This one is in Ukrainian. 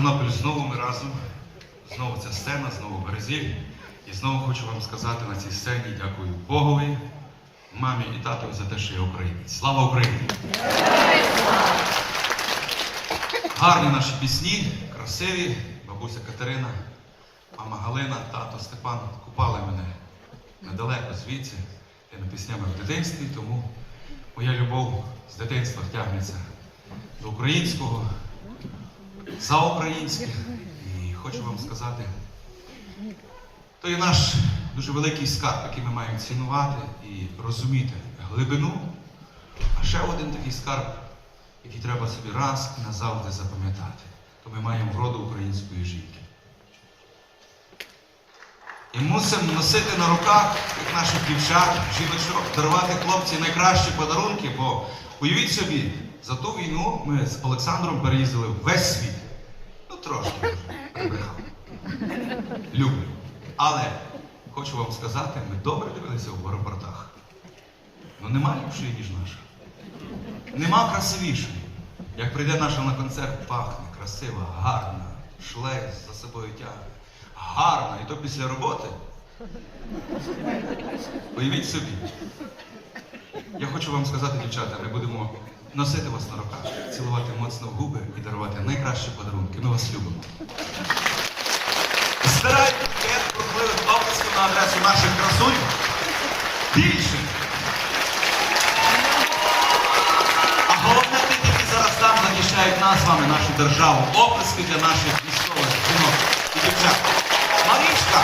Тернопіль знову ми разом. Знову ця сцена, знову березіль. І знову хочу вам сказати на цій сцені дякую Богові, мамі і татові за те, що я українець. Слава Україні! Гарні наші пісні, красиві. Бабуся Катерина, мама Галина, тато Степан купали мене недалеко звідси тими піснями в дитинстві, тому моя любов з дитинства тягнеться до українського, за українське. І хочу вам сказати, то є наш дуже великий скарб, який ми маємо цінувати і розуміти глибину. А ще один такий скарб, який треба собі раз і назавжди запам'ятати. То ми маємо вроду української жінки. І мусимо носити на руках, як наших дівчат, жіночок, дарувати хлопці найкращі подарунки, бо уявіть собі, за ту війну ми з Олександром переїздили весь світ. Трошки. Люблю. Але хочу вам сказати, ми добре дивилися в аеропортах. Ну нема ліпшої, ніж наша. Нема красивішої. Як прийде наша на концерт, пахне, красива, гарна, шлейф за собою тягне. Гарна, і то після роботи. Уявіть собі. Я хочу вам сказати, дівчата, ми будемо носити вас на руках, цілувати моцно в губи і дарувати найкращі подарунки. Ми вас любимо. Збирайте букет бурхливих на адресу наших красунь. Більше. А головне тих, які зараз там захищають нас з вами, нашу державу. Оплески для наших військових жінок і дівчат. Марічка,